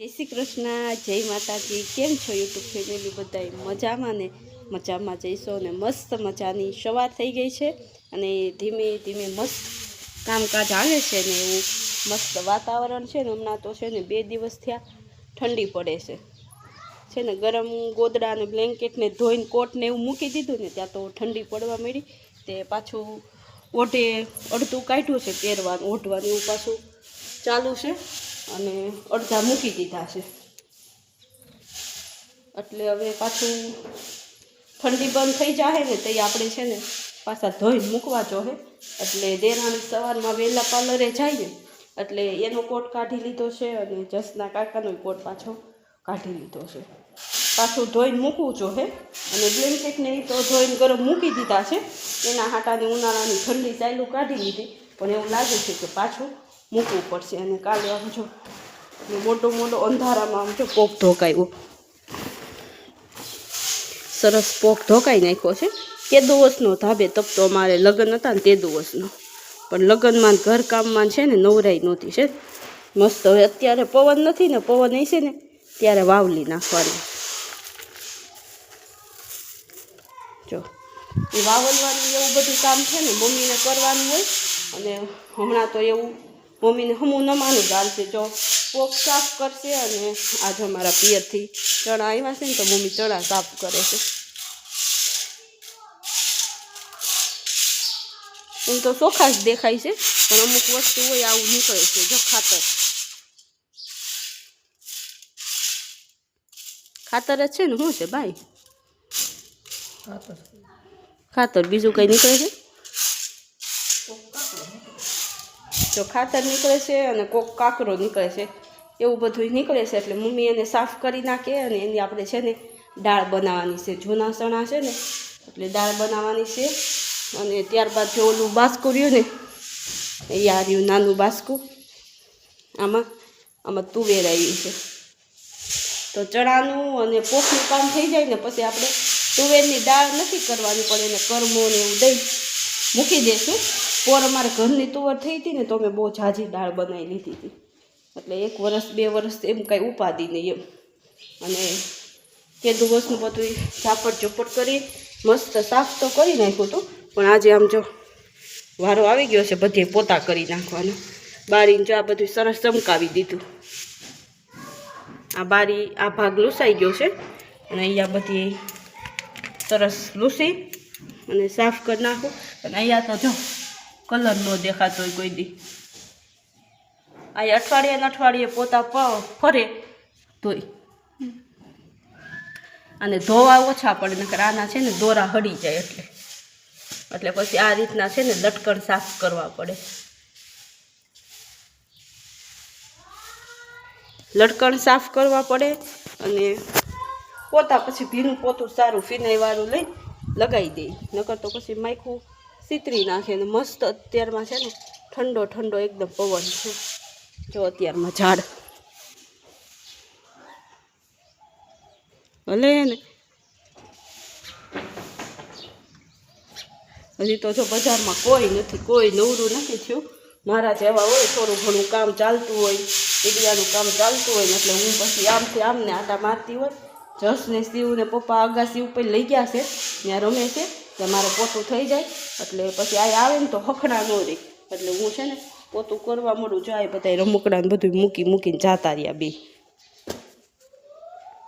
જય શ્રી કૃષ્ણ, જય માતાજી. કેમ છો યુટ્યુબ ફેમિલી બધાય? મજામાં ને? મજામાં જઈશો અને મસ્ત મજાની સવાર થઈ ગઈ છે અને ધીમે ધીમે મસ્ત કામકાજ આવે છે ને એવું મસ્ત વાતાવરણ છે ને હમણાં તો છે ને બે દિવસ થયા ઠંડી પડે છે. છે ને ગરમ ગોદડા અને બ્લેન્કેટને ધોઈને કોટ ને એવું મૂકી દીધું ને ત્યાં તો ઠંડી પડવા માંડી. તે પાછું ઓઢે અડધું કાઢ્યું છે પહેરવાનું, ઓઢવાનું, એવું પાછું ચાલુ છે. અને અડધા મૂકી દીધા છે. એટલે હવે પાછું ઠંડી બંધ થઈ જાય ને તે આપણે છે ને પાછા ધોઈને મૂકવા જોઈએ એટલે દેરાણી સવારમાં વહેલા પાર્લરે જાય ને, એટલે એનો કોટ કાઢી લીધો છે અને જસના કાકાનો કોટ પાછો કાઢી લીધો છે. પાછું ધોઈને મૂકવું જોઈએ અને બ્લેન્કેટને એ તો ધોઈને ગરમ મૂકી દીધા છે. એના હાટાની ઉનાળાની ઠંડી ચાલુ કાઢી લીધી. પણ એવું લાગે છે કે પાછું મૂકવું પડશે અને કાલે આમ જો મોટો મોટો અંધારામાં આમ જો પોક ધોકાયો સરસ પોક ધોકાઈ નાખ્યો છે. તે દિવસનો ધાબે તપતો અમારે લગ્ન હતા ને તે દિવસનો. પણ લગ્નમાં ઘરકામમાં છે ને નવરાઈ નહોતી છે. મસ્ત હવે અત્યારે પવન નથી ને પવન હશે ને ત્યારે વાવલી નાખવાની. જો, એ વાવલવાનું એવું બધું કામ છે ને મમ્મીને કરવાનું હોય. અને હમણાં તો એવું મમ્મીને હમું નમાનું જ જો. પોક સાફ કરશે અને આજે અમારા પિયરથી ચણા આવ્યા છે ને તો મમ્મી ચણા સાફ કરે છે. એમ તો ચોખા જ દેખાય છે પણ અમુક વસ્તુ હોય આવું નીકળે છે જો ખાતર. ખાતર જ છે ને શું છે ભાઈ? ખાતર બીજું કંઈ નીકળે છે? જો ખાતર નીકળે છે અને કોક કાકરો નીકળે છે, એવું બધું નીકળે છે, એટલે મમ્મી એને સાફ કરી નાખે અને એની આપણે છે ને દાળ બનાવવાની છે. જૂના ચણા છે ને, એટલે દાળ બનાવવાની છે અને ત્યારબાદ જો ઓલું બાસકું રહ્યું ને, એ આ રહ્યું નાનું બાસકું, આમાં આમાં તુવેર આવી છે. તો ચણાનું અને પોખનું કામ થઈ જાય ને, પછી આપણે તુવેરની દાળ નથી કરવાની, પણ એને કરમો ને એવું દઈ મૂકી દઈશું. પોર અમારે ઘરની તુવર થઈ હતી ને તો અમે બહુ ઝાઝી દાળ બનાવી લીધી હતી. એટલે એક વર્ષ બે વર્ષ એમ કાંઈ ઉપાદી નહીં એમ. અને તે દિવસનું બધું ઝાપટ ઝપટ કરી મસ્ત સાફ તો કરી નાખ્યું હતું, પણ આજે આમ જો વારો આવી ગયો છે બધે પોતા કરી નાખવાનો. બારીને જો આ બધું સરસ ચમકાવી દીધું. આ બારી, આ ભાગ લૂસાઈ ગયો છે. અને અહીંયા બધી સરસ લૂસી અને સાફ કરી નાખું. અને અહીંયા તો જો કલર ન દેખાતો હોય કોઈ દી. આ અઠવાડિયે અઠવાડિયે પોતા ફરે તોય. અને ધોવા ઓછા પડે, નકર આના છે ને દોરા હડી જાય એટલે. એટલે પછી આ રીતના છે ને લટકણ સાફ કરવા પડે. લટકણ સાફ કરવા પડે અને પોતા પછી ભીનું પોતું સારું ફિનાઈવાળું લઈ લગાવી દઈ નકર તો પછી માયખું સીતરી નાખે ને મસ્ત અત્યારમાં છે ને ઠંડો ઠંડો એકદમ પવન છે. જો અત્યારમાં ઝાડ. ભલે ને. હજી તો જો બજારમાં કોઈ નથી, કોઈ નવરું નથી થયું. મારા જેવા હોય થોડું ઘણું કામ ચાલતું હોય, ઈડિયાનું કામ ચાલતું હોય ને એટલે હું પછી આમથી આમને આટા મારતી હોય. જસને શિવને પપ્પા અગાસી ઉપર લઈ ગયા છે, ત્યાં રમે છે. મારે પોતું થઈ જાય, એટલે પછી આ આવે ને તો હખણા ન રહે. એટલે હું છે ને પોતું કરવા મળું જાય બધા રમકડા ને બધું મૂકી મૂકીને જાતા રહ્યા બે.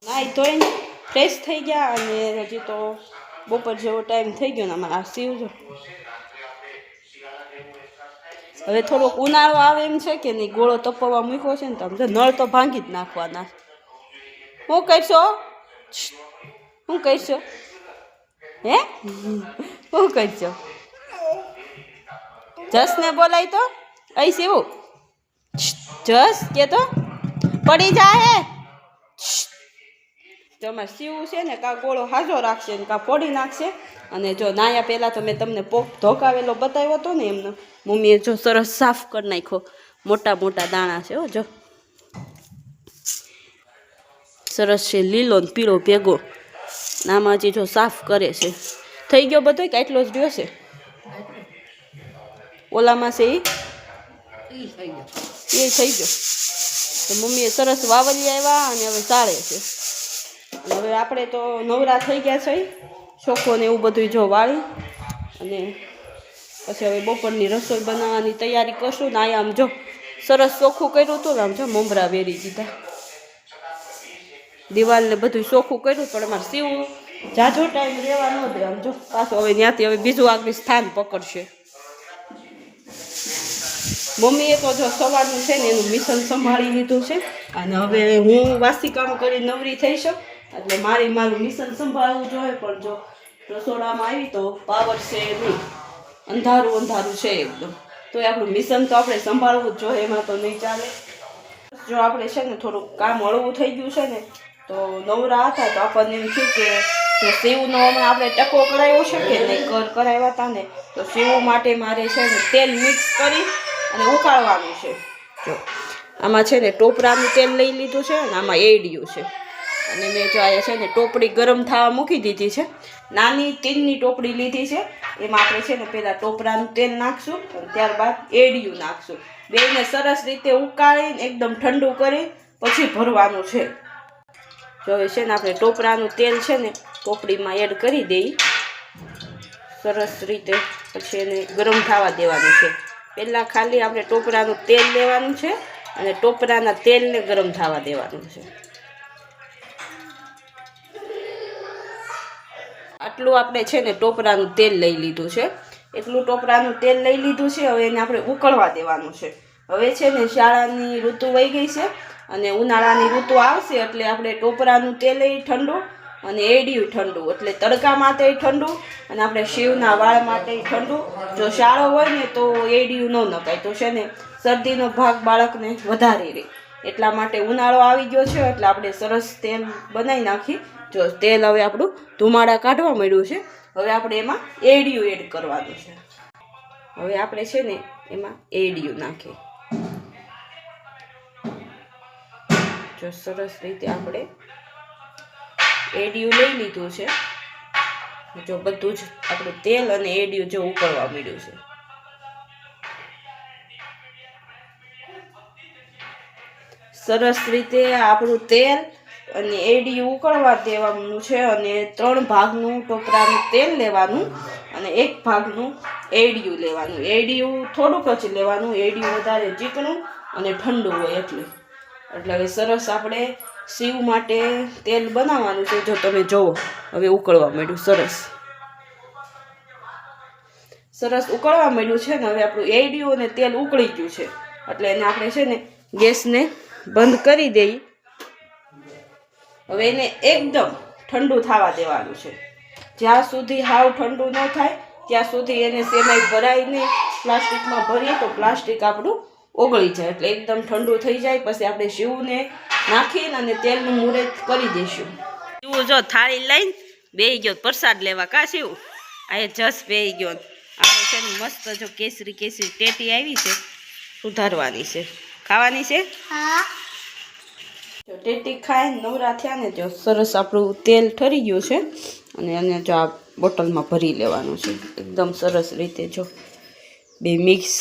નાઈ ધોઈને ફ્રેશ થઈ ગયા અને હજી તો બપોર જેવો ટાઈમ થઈ ગયો ને અમારે આ જો. હવે થોડોક ઉનાળો આવે એમ છે કે નહીં, ગોળો તપવા મૂક્યો છે ને તો આમ નળ તો ભાંગી જ નાખવાના. હું કહીશો શું કરશો હે? શું કરશો જસને બોલાય તો? અહીં શિવું. જસ કે તો? પડી જાય તો અમારે શિવું છે ને, કાં ગોળો હાજો રાખશે ને, કાં ફોડી નાખશે. અને જો નાયા પહેલાં તો મેં તમને પોક ધોકાવેલો બતાવ્યો હતો ને એમને. મમ્મીએ જો સરસ સાફ કરી નાખ્યો. મોટા મોટા દાણા છે હો, જો. સરસ છે લીલો ને પીળો ભેગો. આમાં હજી જો સાફ કરે છે. થઈ ગયો બધો કે આટલો જ રહ્યો છે? ઓલામાં છે એ થઈ ગયો. તો મમ્મીએ સરસ વાવલી આવ્યા અને હવે સાળે છે. હવે આપણે તો નવરા થઈ ગયા છે છોકોને એવું બધું જો વાળી. અને પછી હવે બપોરની રસોઈ બનાવવાની તૈયારી કરશું ને આમ જો સરસ ચોખ્ખું કર્યું હતું ને આમ જો મમરા વેરી દીધા. દિવાલને બધું ચોખ્ખું કર્યું, પણ એમાં સીવું. જાજો ટાઈમ રહેવા ન દે આમ જો. પાછું હવે ત્યાંથી હવે બીજું આગળ સ્થાન પકડશે. મમ્મીએ તો જો સવારનું છે ને એનું મિશન સંભાળી લીધું છે. અને હવે હું વાસી કામ કરી નવરી થઈ શક એટલે મારી મારું મિશન સંભાળવું જોઈએ પણ જો રસોડામાં આવી તો પાવર છે નહીં. અંધારું અંધારું છે એકદમ. તો આપણું મિશન તો આપણે સંભાળવું જ જોઈએ, એમાં તો નહીં ચાલે. જો આપણે છે ને થોડુંક કામ હળવું થઈ ગયું છે ને તો નવરા હતા તો આપણને એમ થયું કે તો સેવનો હમણાં આપણે ટકો કરાવ્યો છે કે નહીં, કર કરાવ્યા હતા ને, તો સેવ માટે મારે છે ને તેલ મિક્સ કરી અને ઉકાળવાનું છે. જો, આમાં છે ને ટોપરાનું તેલ લઈ લીધું છે અને આમાં એડિયું છે. અને મેં જો આ છે ને ટોપડી ગરમ થવા મૂકી દીધી છે. નાની તીનની ટોપડી લીધી છે. એમાં આપણે છે ને પહેલાં ટોપરાનું તેલ નાખશું અને ત્યારબાદ એડિયું નાખશું. બેને સરસ રીતે ઉકાળીને એકદમ ઠંડુ કરી પછી ભરવાનું છે. જો હવે છે ને આપણે ટોપરાનું તેલ છે ને ટોપડીમાં એડ કરી દઈ. સરસ રીતે પછી એને ગરમ થવા દેવાનું છે. પહેલાં ખાલી આપણે ટોપરાનું તેલ લેવાનું છે અને ટોપરાના તેલને ગરમ થવા દેવાનું છે. આટલું આપણે છે ને ટોપરાનું તેલ લઈ લીધું છે. એટલું ટોપરાનું તેલ લઈ લીધું છે, હવે એને આપણે ઉકળવા દેવાનું છે. હવે છે ને શાળાની ઋતુ વહી ગઈ છે. અને ઉનાળાની ઋતુ આવશે એટલે આપણે ટોપરાનું તેલ ઠંડુ અને એડિયું ઠંડુ. એટલે તડકા માટે ઠંડુ અને આપણે શિવના વાળ માટે ઠંડુ. જો શાળો હોય ને તો એડિયું ન નખાય. તો છે ને શરદીનો ભાગ બાળકને વધારે રહે એટલા માટે ઉનાળો આવી ગયો છે એટલે આપણે સરસ તેલ બનાવી નાખી. જો તેલ હવે આપણું ધુમાડા કાઢવા મળ્યું છે. હવે આપણે એમાં એડિયું એડ કરવાનું છે. હવે આપણે છે ને એમાં એડિયું નાખીએ. જો સરસ રીતે આપણે એડિયું લઈ લીધું છે. જો બધું જ આપણું તેલ અને એડિયું જો ઉકળવા મળ્યું છે. સરસ રીતે આપણું તેલ અને એડિયું ઉકળવા દેવાનું છે અને ત્રણ ભાગનું ટોપરાનું તેલ લેવાનું અને એક ભાગનું એડિયું લેવાનું. એડિયું થોડુંક જ લેવાનું, એડિયું વધારે ચીકણું અને ઠંડુ હોય એટલે. એટલે હવે સરસ આપણે શિવ માટે તેલ બનાવવાનું છે, જો તમે જુઓ. હવે ઉકળવા માંડ્યું, સરસ. સરસ ઉકળવા માંડ્યું છે ને, હવે આપણું એડિયું અને તેલ ઉકળી ગયું છે. એટલે એને આપણે છે ને ગેસને બંધ કરી દઈ. હવે એને એકદમ ઠંડુ થવા દેવાનું છે. જ્યાં સુધી હાવ ઠંડુ ન થાય, ત્યાં સુધી એને સેમાઈ ભરાઈને પ્લાસ્ટિકમાં ભરીએ તો પ્લાસ્ટિક આપણું ઓગળી જાય એટલે એકદમ ઠંડુ થઈ જાય પછી આપણે શિવને નાખીને અને તેલનું મુહૂર્ત કરી દઈશું. શિવ જો થાળી લઈને બેહી ગયો પ્રસાદ લેવા કા શિવ? આ જસ બેહી ગયો. આપણે છે ને મસ્ત જો કેસરી કેસરી ટેટી આવી છે સુધારવાની છે. ખાવાની છે? જો ટેટી ખાઈને નવરા થયા ને જો સરસ આપણું તેલ ઠરી ગયું છે અને એને જો આ બોટલમાં ભરી લેવાનું છે. એકદમ સરસ રીતે જો બે મિક્સ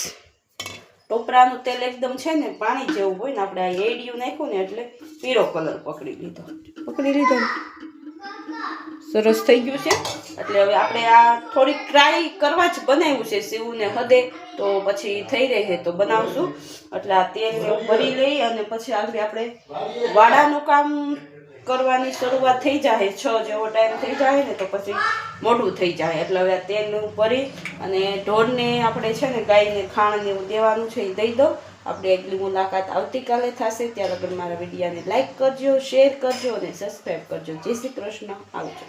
ટોપરાનું તેલ એકદમ છે ને પાણી જેવું હોય ને આપણે આ એડિયું નાખ્યું ને એટલે પીળો કલર પકડી લીધો. પકડી લીધો. ને સરસ થઈ ગયું છે. એટલે હવે આપણે આ થોડીક ટ્રાય કરવા જ બનાવ્યું છે સીવું ને હદે તો પછી થઈ રહે તો બનાવશું. એટલે આ તેલ ભરી લઈ અને પછી આગળ આપણે વાડાનું કામ કરવાની શરૂઆત થઈ જાય છ જેવો ટાઈમ થઈ જાય ને તો પછી મોડું થઈ જાય એટલે હવે તેલનું ભરી અને ઢોરને આપણે છે ને ગાયને ખાણ ને એવું દેવાનું છે એ દઈ દો. આપણે એટલી મુલાકાત આવતીકાલે થશે. ત્યારે આગળ મારા વિડીયાને લાઈક કરજો શેર કરજો અને સબસ્ક્રાઈબ કરજો. જય શ્રી કૃષ્ણ. આવજો.